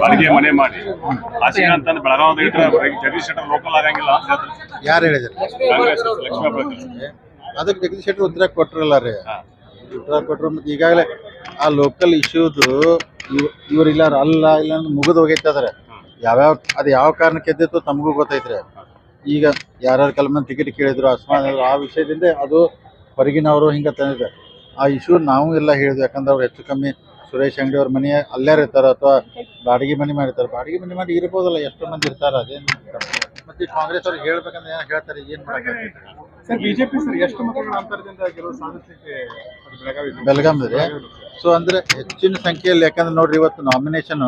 ಬಾಡಿಗೆ ಮನೆ ಮಾಡಿ. ಹಾಸಿಗೆ ಅಂತ ಬೆಳಗಾವಿ ಇಟ್ಟರೆ ಜಗದೀಶ್ ಶೆಟ್ಟರ್ ಲೋಕಲ್ ಆಗಂಗಿಲ್ಲ ಅಂತ ಹೇಳ್ತಾರೆ. ಯಾರು ಹೇಳಿದ್ರು? ಕಾಂಗ್ರೆಸ್ ಲಕ್ಷ್ಮೀ ಅದಕ್ಕೆ ಜಗದೀಶ್ ಶೆಟ್ಟರ್ ಉತ್ತರ ಕೊಟ್ರಲ್ಲ ರೀ. ಉತ್ತರ ಕೊಟ್ಟರು ಮತ್ತೆ ಈಗಾಗಲೇ ಆ ಲೋಕಲ್ ಇಶ್ಯೂದು ಇವ್ರು ಇಲ್ಲ ಅಲ್ಲ ಇಲ್ಲ ಮುಗಿದು ಹೋಗೈತಾದ್ರೆ ಯಾವ್ಯಾವ ಅದು ಯಾವ ಕಾರಣಕ್ಕೆ ಎದ್ದಿತ್ತು ತಮಗೂ ಗೊತ್ತೈತ್ರಿ ಈಗ ಯಾರ್ಯಾರು ಕೆಲವೊಮ್ಮೆ ಟಿಕೆಟ್ ಕೇಳಿದ್ರು ಅಸ್ಮಾನ್ ಆ ವಿಷಯದಿಂದ ಅದು ಹೊರಗಿನವರು ಹಿಂಗೆ ತಂದಿದ್ದಾರೆ. ಆ ಇಶ್ಯೂ ನಾವು ಎಲ್ಲ ಹೇಳಿದ್ವಿ ಯಾಕಂದ್ರೆ ಅವ್ರು ಹೆಚ್ಚು ಕಮ್ಮಿ ಸುರೇಶ್ ಅಂಗಡಿ ಅವ್ರ ಮನೆ ಅಲ್ಲೇ ಇರ್ತಾರೆ ಅಥವಾ ಬಾಡಿಗೆ ಮನೆ ಮಾಡಿರ್ತಾರೆ ಬಾಡಿಗೆ ಮನೆ ಮಾಡಿ ಇರ್ಬೋದಲ್ಲ ಎಷ್ಟೋ ಮಂದಿ ಇರ್ತಾರೆ ಅದೇನು ಮತ್ತೆ ಕಾಂಗ್ರೆಸ್ ಅವ್ರಿಗೆ ಹೇಳ್ಬೇಕಂದ್ರೆ ಏನು ಹೇಳ್ತಾರೆ ಏನು ಸರ್ ಬಿಜೆಪಿ ಸರ್ ಎಷ್ಟು ಮತಗಳ ಅಂತರದಿಂದ ಗೆಲುವು ಸಾಧಿಸಲಿಕ್ಕೆ ಅದು ಬೆಳಗಾವಿ ಬೆಳಗಾಂದ್ರೆ ಸೊ ಅಂದ್ರೆ ಹೆಚ್ಚಿನ ಸಂಖ್ಯೆಯಲ್ಲಿ ಯಾಕಂದ್ರೆ ನೋಡ್ರಿ ಇವತ್ತು ನಾಮಿನೇಷನ್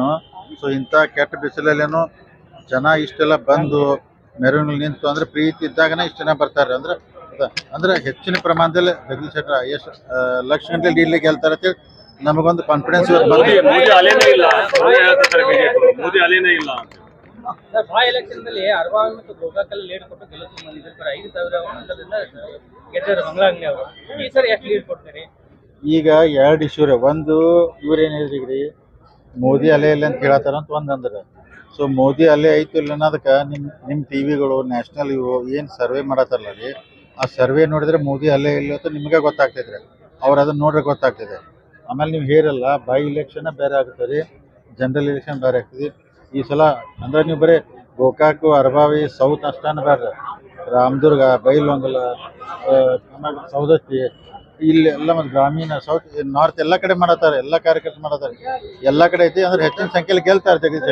ಸೊ ಇಂಥ ಕೆಟ್ಟ ಬಿಸಿಲಲ್ಲೇನು ಜನ ಇಷ್ಟೆಲ್ಲ ಬಂದು ಮೆರವಣಿಗೆ ನಿಂತು ಅಂದ್ರೆ ಪ್ರೀತಿ ಇದ್ದಾಗನೇ ಇಷ್ಟು ಜನ ಬರ್ತಾರೆ. ಅಂದ್ರೆ ಅದ- ಅಂದ್ರೆ ಹೆಚ್ಚಿನ ಪ್ರಮಾಣದಲ್ಲಿ ಜಗದೀಶ್ ಶೆಟ್ಟರ್ ಎಷ್ಟು ಲಕ್ಷ ಗಂಟೆ ಲೀಡ್ಲಿ ಗೆಲ್ತಾರೆ ಅಂತೇಳಿ ನಮಗೊಂದು ಕಾನ್ಫಿಡೆನ್ಸ್ ಇವತ್ತು ಮೋದಿ ಅಲೇನೇ ಇಲ್ಲ. ಮೋದಿ ಅಲೇನೇ ಇಲ್ಲ. ಅಂತ ಸರ್ ಬಾ ಎಲೆಕ್ಷನ್ ದಲ್ಲಿ ಅರವಾನ್ ಮತ್ತು ಗೋಕಾಕಲ್ಲಿ ಲೀಡ್ ಕೊಟ್ಟು ಗೆಲ್ಲಿಸಿ ಬಂದಿದ್ದಾರೆ ಸರ್ ಐದು ಸಾವಿರ ಅಂತರದಿಂದ ಗೆದ್ದರು ಮಂಗಳಾಂಗ್ನಿ ಅವರು. ಈ ಸರಿ ಎಷ್ಟು ಲೀಡ್ ಕೊಡ್ತೀರಿ? ಈಗ ಎರಡು ಇಶ್ಯೂ ರೀ. ಒಂದು ಇವ್ರೇನು ಹೇಳಿದ್ರಿ ಮೋದಿ ಅಲೆ ಇಲ್ಲ ಅಂತ ಕೇಳತ್ತಾರ ಅಂತ ಒಂದು ಅಂದ್ರೆ. ಸೊ ಮೋದಿ ಅಲೆ ಐತು ಇಲ್ಲ ಅನ್ನೋದಕ್ಕೆ ನಿಮ್ಮ ನಿಮ್ ಟಿವಿಗಳು ನ್ಯಾಷನಲ್ ಇವು ಏನು ಸರ್ವೆ ಮಾಡತ್ತಾರಲ್ಲ ರೀ? ಆ ಸರ್ವೆ ನೋಡಿದ್ರೆ ಮೋದಿ ಅಲೆ ಇಲ್ಲ ಅಂತ ನಿಮಗೆ ಗೊತ್ತಾಗ್ತೈತ್ರಿ ಅವ್ರು ಅದನ್ನ ನೋಡ್ರಿ ಗೊತ್ತಾಗ್ತದೆ ಆಮೇಲೆ ನೀವು ಹೇರಲ್ಲ ಬೈ ಇಲೆಕ್ಷನ್ ಬೇರೆ ಆಗುತ್ತೆ ರೀ. ಜನರಲ್ ಇಲೆಕ್ಷನ್ ಬೇರೆ ಆಗ್ತದೆ. ಈ ಸಲ ಅಂದ್ರೆ ನೀವು ಬರೀ ಗೋಕಾಕು ಅರಬಾವಿ ಸೌತ್ ಅಷ್ಟೇನು ಬೇಡ ರಾಮದುರ್ಗ ಬೈಲೊಂಗಲ ಆಮೇಲೆ ಸೌದತ್ತಿ ಇಲ್ಲಿ ಎಲ್ಲ ಮತ್ತು ಗ್ರಾಮೀಣ ಸೌತ್ ನಾರ್ತ್ ಎಲ್ಲ ಕಡೆ ಮಾಡತ್ತಾರೆ ಎಲ್ಲ ಕಾರ್ಯಕರ್ತರು ಮಾಡತ್ತಾರೆ. ಎಲ್ಲ ಕಡೆ ಐತಿ ಅಂದ್ರೆ ಹೆಚ್ಚಿನ ಸಂಖ್ಯೆಯಲ್ಲಿ ಗೆಲ್ತಾರೆ ಜಗದೀಶ್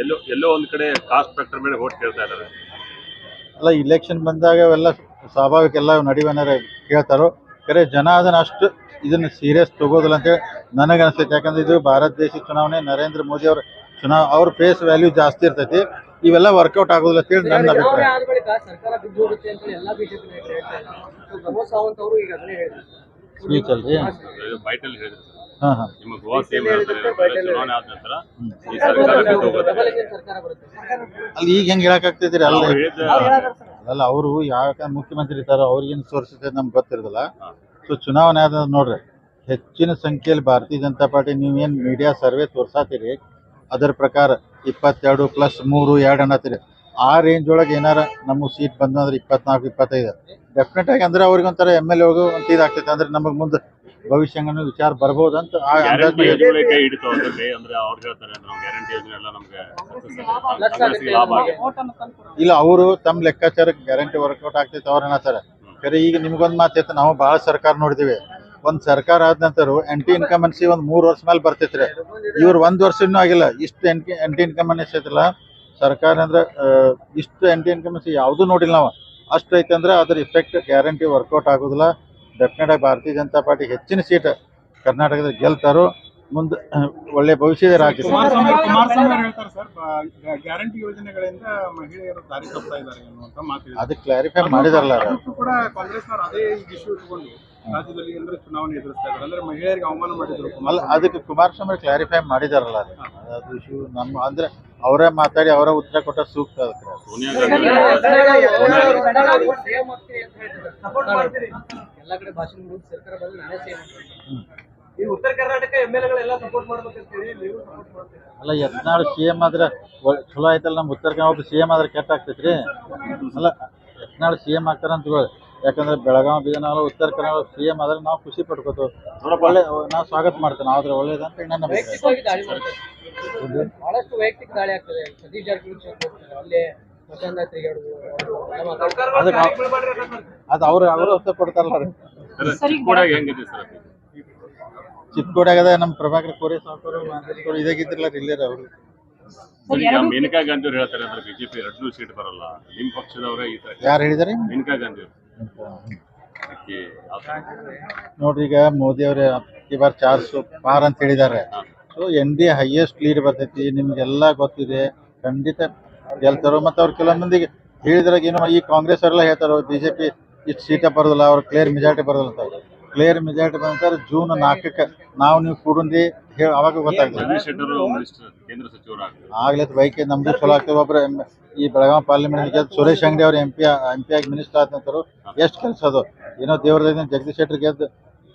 ಎಲ್ಲೋ ಎಲ್ಲೋ ಒಂದ್ ಕಡೆ ಕಾಸ್ಟ್ ಫ್ಯಾಕ್ಟರ್ ಮೇಲೆ ಓಟ್ ಕೇಳ್ತಾ ಇದ್ದಾರೆ ಅಲ್ಲ ಇಲೆಕ್ಷನ್ ಬಂದಾಗ ಅವೆಲ್ಲ ಸ್ವಾಭಾವಿಕ ಎಲ್ಲ ನಡಿವನಾರ ಕೇಳ್ತಾರೋ ಕರೆ ಜನ ಅದನ್ನ ಅಷ್ಟು ಇದನ್ನ ಸೀರಿಯಸ್ ತಗೋದಿಲ್ಲ ಅಂತೇಳಿ ನನಗೆ ಅನಿಸ್ತೈತೆ. ಯಾಕಂದ್ರೆ ಇದು ಭಾರತ ದೇಶದ ಚುನಾವಣೆ ನರೇಂದ್ರ ಮೋದಿ ಅವ್ರ ಚುನಾವ್ ಅವ್ರ ಫೇಸ್ ವ್ಯಾಲ್ಯೂ ಜಾಸ್ತಿ ಇರ್ತೈತಿ. ಇವೆಲ್ಲ ವರ್ಕೌಟ್ ಆಗೋದಿಲ್ಲ ಅಂತೇಳಿ ನನ್ನ ಅಭಿಪ್ರಾಯ. ಸ್ಪೀಚ್ ಅಲ್ರಿ ಹಾಂ ಹಾಂ. ಅಲ್ಲಿ ಈಗ ಹೆಂಗೆ ಹೇಳಕ್ಕಾಗ್ತೈತ್ರಿ ಅಲ್ಲ ಅಲ್ಲ ಅವರು ಯಾವ ಮುಖ್ಯಮಂತ್ರಿ ಇರ್ತಾರೋ ಅವ್ರಿಗೇನು ಸೋರ್ಸ್ ನಮ್ಗೆ ಗೊತ್ತಿರೋದಿಲ್ಲ. ಸೊ ಚುನಾವಣೆ ಆದ ನೋಡ್ರಿ ಹೆಚ್ಚಿನ ಸಂಖ್ಯೆಯಲ್ಲಿ ಭಾರತೀಯ ಜನತಾ ಪಾರ್ಟಿ ನೀವೇನು ಮೀಡಿಯಾ ಸರ್ವೆ ತೋರ್ಸಾತೀರಿ ಅದರ ಪ್ರಕಾರ ಇಪ್ಪತ್ತೆರಡು ಪ್ಲಸ್ ಮೂರು ಎರಡು ಅನ್ನತ್ತೀರಿ. ಆ ರೇಂಜ್ ಒಳಗೆ ಏನಾರ ನಮ್ಮ ಸೀಟ್ ಬಂದಂದ್ರೆ ಇಪ್ಪತ್ನಾಲ್ಕು ಇಪ್ಪತ್ತೈದು. ಡೆಫಿನೆಟ್ ಆಗಿ ಅಂದ್ರೆ ಅವ್ರಿಗೆ ಒಂಥರ ಎಂ ಎಲ್ ಎಗೂ ಒಂದು ಇದಾಗ್ತೈತೆ ಅಂದ್ರೆ ನಮಗೆ ಮುಂದೆ ಭವಿಷ್ಯಂಗನೂ ವಿಚಾರ ಬರ್ಬೋದು ಅಂತ ಆ ಅಂದಾಜ್ ಗ್ಯಾರಂಟಿ ಮೇಲೆ ಯೋಜನೆಗಳೇ ಅಂದ್ರೆ ಅಂದ್ರೆ ಹೇಳ್ತಾರೆ ನಾವು ಗ್ಯಾರಂಟಿ ಯೋಜನೆ ಎಲ್ಲ ನಮ್ಗೆ success ಆಗುತ್ತೆ. ಕಾಂಗ್ರೆಸ್ಸಿಗೆ ಲಾಭ ಆಗಿದೆ ಇಲ್ಲ ಅವರು ತಮ್ಮ ಲೆಕ್ಕಾಚಾರಕ್ಕೆ ಗ್ಯಾರಂಟಿ ವರ್ಕೌಟ್ ಆಗ್ತೈತೆ ಅವ್ರು ಸರ್ ಖರೆ ಈಗ ನಿಮ್ಗೊಂದು ಮಾತೈತೆ ನಾವು ಬಹಳ ಸರ್ಕಾರ ನೋಡಿದೀವಿ. ಒಂದು ಸರ್ಕಾರ ಆದ ನಂತರ ಎಂಟಿ ಇನ್ಕಮ್ ಅನ್ಸಿ ಒಂದು ಮೂರು ವರ್ಷ ಮೇಲೆ ಬರ್ತೈತ್ರಿ. ಇವ್ರು ಒಂದು ವರ್ಷ ಇನ್ನೂ ಆಗಿಲ್ಲ. ಇಷ್ಟು ಎಂಟಿ ಎಂಟಿ ಇನ್ಕಮ್ ಅನ್ನಿಸ್ತೈತಿಲ್ಲ ಸರ್ಕಾರ ಅಂದ್ರೆ ಇಷ್ಟು ಎಂಟಿ ಇನ್ಕಮ್ ಅನ್ಸಿ ಯಾವುದೂ ನೋಡಿಲ್ಲ ನಾವು. ಅಷ್ಟು ಐತೆ ಅಂದ್ರೆ ಅದ್ರ ಇಫೆಕ್ಟ್ ಗ್ಯಾರಂಟಿ ವರ್ಕೌಟ್ ಆಗೋದಿಲ್ಲ. ಡೆಫಿನೆಟ್ ಆಗಿ ಭಾರತೀಯ ಜನತಾ ಪಾರ್ಟಿ ಹೆಚ್ಚಿನ ಸೀಟ್ ಕರ್ನಾಟಕದಲ್ಲಿ ಗೆಲ್ತಾರೋ ಮುಂದೆ ಒಳ್ಳೆ ಭವಿಷ್ಯ ರಾಜ್ಯ ಗ್ಯಾರಂಟಿ ಯೋಜನೆಗಳಿಂದ ಮಹಿಳೆಯರು ದಾರಿ ಇದ್ದಾರೆ ಅದಕ್ಕೆ ಕ್ಲಾರಿಫೈ ಮಾಡಿದಾರಲ್ಲ ಕಾಂಗ್ರೆಸ್ನವರು ಅದೇ ಇಶ್ಯೂ ಇಟ್ಕೊಂಡು ರಾಜ್ಯದಲ್ಲಿ ಎಲ್ಲರೂ ಚುನಾವಣೆ ಎದುರಿಸ್ತಾ ಇದ್ದಾರೆ? ಅಂದ್ರೆ ಮಹಿಳೆಯರಿಗೆ ಅವಮಾನ ಮಾಡಿದ್ರು ಅಲ್ಲ ಅದಕ್ಕೆ ಕುಮಾರಸ್ವಾಮಿ ಕ್ಲಾರಿಫೈ ಮಾಡಿದಾರಲ್ಲ ಅದು. ಅದು ಇಶ್ಯೂ ನಮ್ಮ ಅಂದ್ರೆ ಅವರೇ ಮಾತಾಡಿ ಅವರೇ ಉತ್ತರ ಕೊಟ್ಟ ಸೂಕ್ತ ಅದಕ್ಕೆ ಎಲ್ಲ ಕಡೆ ಭಾಷಣ ಮುಗಿದು ಸರ್ಕಾರ ಬಂದು ನಾನೇ ಸೇಮ್ ಈ ಉತ್ತರ ಕರ್ನಾಟಕ ಎಂ ಎಲ್ ಎಗಳೆಲ್ಲ ಸಪೋರ್ಟ್ ಮಾಡ್ಬೇಕಂತೇಳಿ ನೀವು ಸಪೋರ್ಟ್ ಮಾಡ್ತೀರಾ? ಅಲ್ಲ ಯತ್ನಾಳ್ ಸಿ ಎಂ ಆದ್ರೆ ಚಲೋ ಆಯ್ತಲ್ಲ ನಮ್ಮ ಉತ್ತರ ಕನ್ನಡ ಸಿ ಎಂ ಆದ್ರೆ ಕೆಟ್ಟ ಆಗ್ತೈತ್ರಿ. ಅಲ್ಲ ಯತ್ನಾಳ್ ಸಿ ಎಂ ಆಗ್ತಾರ ಅಂತ ಹೇಳಿ ಯಾಕಂದ್ರೆ ಬೆಳಗಾವಿ ಬಿಜನಗರ ಉತ್ತರ ಕನ್ನಡ ಸಿ ಎಂ ಆದ್ರೆ ನಾವು ಖುಷಿ ಪಡ್ಕೋತು ಒಳ್ಳೆ ನಾವು ಸ್ವಾಗತ ಮಾಡ್ತೇವೆ ಆದ್ರೆ ಒಳ್ಳೇದಂತ ನನ್ನ ಬಹಳಷ್ಟು ವೈಯಕ್ತಿಕ ದಾಳಿ ಆಗ್ತದೆ. ಸತೀಶ್ ಜಾರಕಿಹೊಳಿ. ಅಲ್ಲೇ ಅದು ಅವ್ರು ಅವರು ಉತ್ತರ ಕೊಡ್ತಾರಲ್ಲ? ಚಿಕ್ಕೋಡಾಗದ ನಮ್ಮ ಪ್ರಭಾಕರ್ ಕೋರೆ ಸಾವ್ಕರು ಇದಾಗಿದ್ರಲ್ಲ ಇಲ್ಲೇ ಅವರು ಮೇನಕಾ ಗಾಂಧಿ ಅವ್ರು ಹೇಳ್ತಾರೆ ಅಂದ್ರೆ ಬಿಜೆಪಿ ಎರಡು ಸೀಟ್ ಬರಲ್ಲ. ನಿಮ್ ಪಕ್ಷದವರೇ ಈ ತರ ಯಾರು ಹೇಳಿದಾರೆ ಮೇನಕಾ ಗಾಂಧಿ ಅವರು? ನೋಡ್ರಿ ಈಗ ಮೋದಿ ಅವರೇ, ಈ ಬಾರ್ ಚಾರ್ ಪಾರ್ ಅಂತ ಹೇಳಿದ್ದಾರೆ so N D highest lead ಬರ್ತೈತಿ, ನಿಮ್ಗೆಲ್ಲ ಗೊತ್ತಿದೆ. ಖಂಡಿತ ಗೆಲ್ತಾರೋ ಮತ್ತು ಅವ್ರು ಕೆಲವೊಂದಿಗೆ ಹೇಳಿದ್ರಾಗ ಏನೋ ಈ ಕಾಂಗ್ರೆಸ್ ಅವರೆಲ್ಲ ಹೇಳ್ತಾರೋ ಬಿಜೆಪಿ ಇಷ್ಟು ಸೀಟ ಬರೋದಿಲ್ಲ, ಅವ್ರ ಕ್ಲಿಯರ್ ಮೆಜಾರಿಟಿ ಬರೋದಿಲ್ಲ ಅಂತ. ಕ್ಲಿಯರ್ ಮೆಜಾರಿಟಿ ಬಂತಾರೆ ಜೂನ್ ನಾಲ್ಕಕ್ಕೆ ನಾವು ನೀವು ಕೂಡುಂದಿ ಹೇಳಿ ಅವಾಗ ಗೊತ್ತಾಗ್ತದೆ. ಆಗ್ಲೇ ಬೈಕ್ ನಮ್ದು ಚಲೋ ಆಗ್ತದೆ. ಒಬ್ರು ಈ ಬೆಳಗಾವಿ ಪಾರ್ಲಿಮೆಂಟ್ಗೆ ಸುರೇಶ್ ಅಂಗಡಿ ಅವ್ರು ಎಂ ಪಿ ಎಂ ಪಿ ಆಗಿ ಮಿನಿಸ್ಟರ್ ಆದ ನಂತರ ಎಷ್ಟು ಕೆಲಸ ಅದು. ಏನೋ ದೇವ್ರದಿಂದ ಜಗದೀಶ್ ಶೆಟ್ಟರ್ ಗೆದ್ದು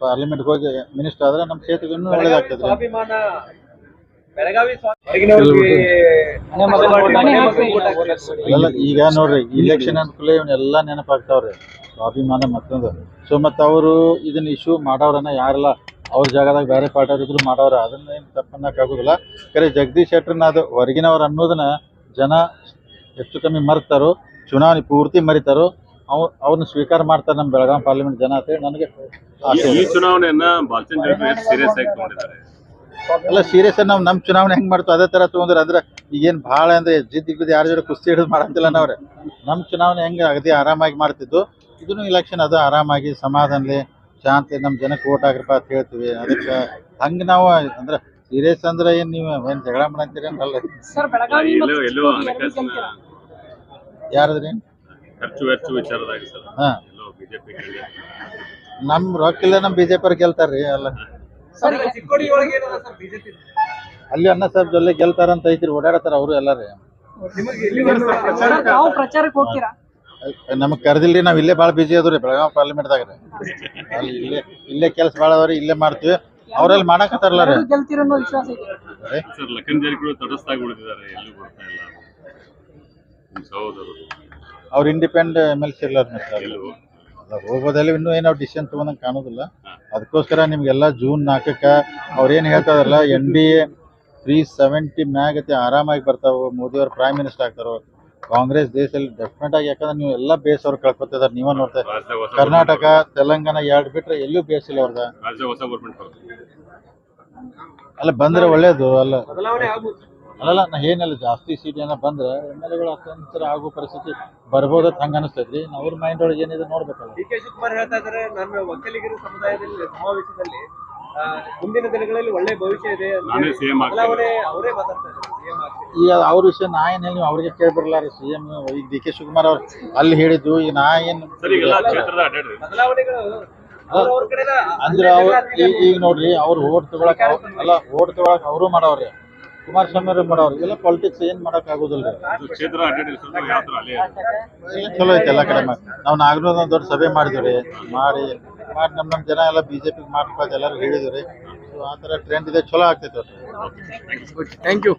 ಪಾರ್ಲಿಮೆಂಟ್ಗೆ ಹೋಗಿ ಮಿನಿಸ್ಟರ್ ಆದ್ರೆ ನಮ್ಮ ಕ್ಷೇತ್ರಕ್ಕೆ ಇನ್ನೂ ಒಳ್ಳೇದಾಗ್ತದೆ. ಈಗ ನೋಡ್ರಿ ಇಲೆಕ್ಷನ್ ಅನ್ಕೂಲ ಇವನ್ನೆಲ್ಲ ನೆನಪಾಗ್ತಾವ್ರಿ. ಸ್ವಾಭಿಮಾನ ಮತ್ತೊಂದು. ಸೊ ಮತ್ತು ಅವರು ಇದನ್ನ ಇಶ್ಯೂ ಮಾಡೋರನ್ನ ಯಾರೆಲ್ಲ ಅವ್ರ ಜಾಗದಾಗ ಬೇರೆ ಪಾರ್ಟಿಯವ್ರು ಇದ್ರು ಮಾಡೋರ ಅದನ್ನ ಏನು ತಪ್ಪನ್ನಕ್ಕಾಗೋದಿಲ್ಲ ಖರೆ ಜಗದೀಶ್ ಶೆಟ್ಟರ್ನ ಅದು ಹೊರಗಿನವ್ರು ಅನ್ನೋದನ್ನ ಜನ ಹೆಚ್ಚು ಕಮ್ಮಿ ಮರ್ತಾರೋ ಚುನಾವಣೆ ಪೂರ್ತಿ ಮರಿತಾರೋ ಅವ್ ಅವ್ರನ್ನ ಸ್ವೀಕಾರ ಮಾಡ್ತಾರೆ ನಮ್ಮ ಬೆಳಗಾವಿ ಪಾರ್ಲಿಮೆಂಟ್ ಜನ ಅಂತೇಳಿ ನನಗೆ ಈ ಚುನಾವಣೆಯನ್ನ ಸೀರಿಯಸ್ ಆಗಿ ತಗೊಂಡಿದ್ದಾರೆ. ಅಲ್ಲ ಸೀರಿಯಸ್ ನಾವು ನಮ್ಮ ಚುನಾವಣೆ ಹೆಂಗ್ ಮಾಡ್ತೋ ಅದೇ ತರ ತಗೊಂಡ್ರೆ ಅಂದ್ರೆ ಈಗೇನ್ ಭಾಳ ಅಂದ್ರೆ ಜಿದ್ದಿ ಯಾರು ಯಾರ ಜೊತೆ ಕುಸ್ತಿ ಹಿಡಿದು ಮಾಡಂತಿಲ್ಲ ನಾವ್ರೆ ನಮ್ಮ ಚುನಾವಣೆ ಹೆಂಗ್ ಅಗದಿ ಆರಾಮಾಗಿ ಮಾಡ್ತಿದ್ದು ಇದನ್ನು ಇಲೆಕ್ಷನ್ ಅದ ಆರಾಮಾಗಿ ಸಮಾಧಾನಲಿ ಶಾಂತಿ ನಮ್ಮ ಜನಕ್ಕೆ ಓಟ್ ಆಗ್ರಪ್ಪ ಅಂತ ಹೇಳ್ತೀವಿ. ಅದಕ್ಕೆ ಹಂಗ ನಾವು ಅಂದ್ರೆ ಸೀರಿಯಸ್ ಅಂದ್ರೆ ಏನ್ ನೀವು ಏನ್ ಜಗಳ ಮಾಡಂತೀರಿ ಅಲ್ಲ ಸರ್ ಬೆಳಗಾವಿ ಎಲ್ಲೋ ಎಲ್ಲೋ ಚಿಕ್ಕೋಡಿ ಎರಡು ಹಣಕಾಸಿನ ಗೆಲ್ತೀರಾ? ಯಾರದ್ರಿ? ಖರ್ಚು ವೆಚ್ಚ ವಿಚಾರದಾಗ ಸರ್. ಹಾ. ಎಲ್ಲೋ ಬಿಜೆಪಿ ನಮ್ ರೊಕ್ಕ ಇಲ್ಲ ನಮ್ಮ ಬಿಜೆಪಿ ಅವ್ರು ಗೆಲ್ತಾರ್ರಿ ಅಲ್ಲ. ಸರ್ ಚಿಕ್ಕೋಡಿ ಒಳಗೆ ಏನದ ಸರ್ ಬಿಜೆಪಿ ಅಲ್ಲಿ ಅನ್ನ ಸಾಹೇಬ್ ಜೊಲ್ಲೆ ಗೆಲ್ತಾರಂತ ಐತ್ರಿ ಓಡಾಡತಾರ ಅವರು ಎಲ್ಲಾರಿ. ಪ್ರಚಾರಕ್ಕೆ ಹೋಗ್ತೀರಾ? ನಮಗ್ ಕರೆದಿಲ್ರಿ ನಾವ್ ಇಲ್ಲೇ ಭಾಳ ಬಿಜಿ ಅದ್ರಿ ಬೆಳಗಾವಿ ಪಾರ್ಲಿಮೆಂಟ್ದಾಗ ರೀ ಅಲ್ಲಿ ಇಲ್ಲೇ ಇಲ್ಲೇ ಕೆಲಸ ಭಾಳ ಅದಾವ್ರಿ ಇಲ್ಲೇ ಮಾಡ್ತೀವಿ. ಅವ್ರಲ್ಲಿ ಮಾಡಕತ್ತಾರಲ್ಲ ಅವ್ರ ಗೆಲ್ತೀರ ಅನ್ನೋ ವಿಶ್ವಾಸ ಇದೆ. ಸರ್ ಲಖನ್ ಜಾರಕಿಹೊಳಿ ತಟಸ್ಥಾಗಿ ಉಳಿದಿದ್ದಾರೆ ಎಲ್ಲೂ ಬರ್ತಾ ಇಲ್ಲ? ನಿಮ್ಮ ಸಹೋದರರು ಅವ್ರು ಇಂಡಿಪೆಂಡ್ ಎಂ ಎಲ್ ಸಿ ಹೋಗೋದಲ್ಲಿ ಇನ್ನೂ ಏನೋ ಡಿಸಿಷನ್ ತಗೊಂಡಂಗೆ ಕಾಣೋದಿಲ್ಲ. ಅದಕ್ಕೋಸ್ಕರ ನಿಮಗೆಲ್ಲ ಜೂನ್ ನಾಲ್ಕಕ್ಕೆ ಅವ್ರೇನು ಏನು ಹೇಳ್ತಾರಲ್ಲ N D A three seventy ಮ್ಯಾಗತಿ ಆರಾಮಾಗಿ ಬರ್ತಾವೆ ಮೋದಿಯವ್ರು ಪ್ರೈಮ್ ಮಿನಿಸ್ಟರ್ ಆಗ್ತಾರೋ ಕಾಂಗ್ರೆಸ್ ದೇಶದಲ್ಲಿ ಡೆಫಿನೆಟ್ ಆಗಿ ಯಾಕಂದ್ರೆ ನೀವು ಎಲ್ಲ ಬೇಸ್ ಅವ್ರು ಕಳ್ಕೊತಿದಾರೆ ನೀವೇ ನೋಡ್ತಾ ಇದ್ದೀರಿ. ಕರ್ನಾಟಕ ತೆಲಂಗಾಣ ಎರಡು ಬಿಟ್ರೆ ಎಲ್ಲೂ ಬೇಸ್ ಇಲ್ಲ ಅವ್ರದ ಅಲ್ಲ ಬಂದ್ರೆ ಒಳ್ಳೇದು ಅಲ್ಲ. ಅಲ್ಲಲ್ಲ ನಾ ಏನಿಲ್ಲ ಜಾಸ್ತಿ ಸೀಟ್ ಏನೋ ಬಂದ್ರೆ ಎಂ ಎಲ್ ಎಗಳು ಅತಂತ್ರ ಆಗೋ ಪರಿಸ್ಥಿತಿ ಬರ್ಬೋದ ಹಂಗ ಅನಿಸ್ತೈತ್ರಿ ಅವ್ರ ಮೈಂಡ್ ಒಳಗೆ ಏನಿದೆ ನೋಡ್ಬೇಕಲ್ಲ. ಡಿ ಕೆ ಶಿವಕುಮಾರ್ ಹೇಳ್ತಾ ಇದ್ದಾರೆ ನನ್ನ ಒಕ್ಕಲಿಗರ ಸಮುದಾಯದಲ್ಲಿ ಸಮಾವೇಶದಲ್ಲಿ ಮುಂದಿನ ದಿನಗಳಲ್ಲಿ ಒಳ್ಳೆ ಭವಿಷ್ಯ ಇದೆ ಅವರೇ ಮಾತಾಡ್ತಾ ಇದ್ದಾರೆ. ಸಿಎಂ ಆಗ್ತೀನಿ ಈಗ ಅವ್ರ ವಿಷಯ ನಾ ಏನ್ ಹೇಳಿ ಅವ್ರಿಗೆ ಅವ್ರಿಗೆ ಕೇಳ್ಬರಲ್ಲ ರೀ ಸಿ ಎಂ ಈಗ ಡಿ ಕೆ ಶಿವಕುಮಾರ್ ಅವ್ರು ಅಲ್ಲಿ ಹೇಳಿದ್ದು ಈಗ ನಾ ಏನ್ ಅಂದ್ರೆ ಅವ್ರು ಈಗ ನೋಡ್ರಿ ಅವ್ರು ಓಟ್ ತಗೊಳಕ್ ಅಲ್ಲ ಓಟ್ ತಗೊಳಕ್ ಅವರು ಮಾಡವ್ರಿ. ಕುಮಾರಸ್ವಾಮಿ ಅವರು ಮಾಡವ್ರಿ. ಎಲ್ಲ ಪಾಲಿಟಿಕ್ಸ್ ಏನ್ ಮಾಡಕ್ ಆಗೋದಿಲ್ಲ. ಚಲೋ ಐತೆ ಎಲ್ಲ ಕಡೆ ನಾವ್ ನಾಗನೂರ್ ದೊಡ್ಡ ಸಭೆ ಮಾಡಿದ್ರಿ ಮಾಡಿ ಮಾಡಿ ನಮ್ ನಮ್ ಜನ ಎಲ್ಲ ಬಿಜೆಪಿ ಮಾಡ್ಬೇಕು ಎಲ್ಲರೂ ಹೇಳಿದ್ರಿ ಸೊ ಆ ಟ್ರೆಂಡ್ ಇದೆ ಚಲೋ ಆಗ್ತೈತೆ ಅವ್ರಿ ಥ್ಯಾಂಕ್ ಯು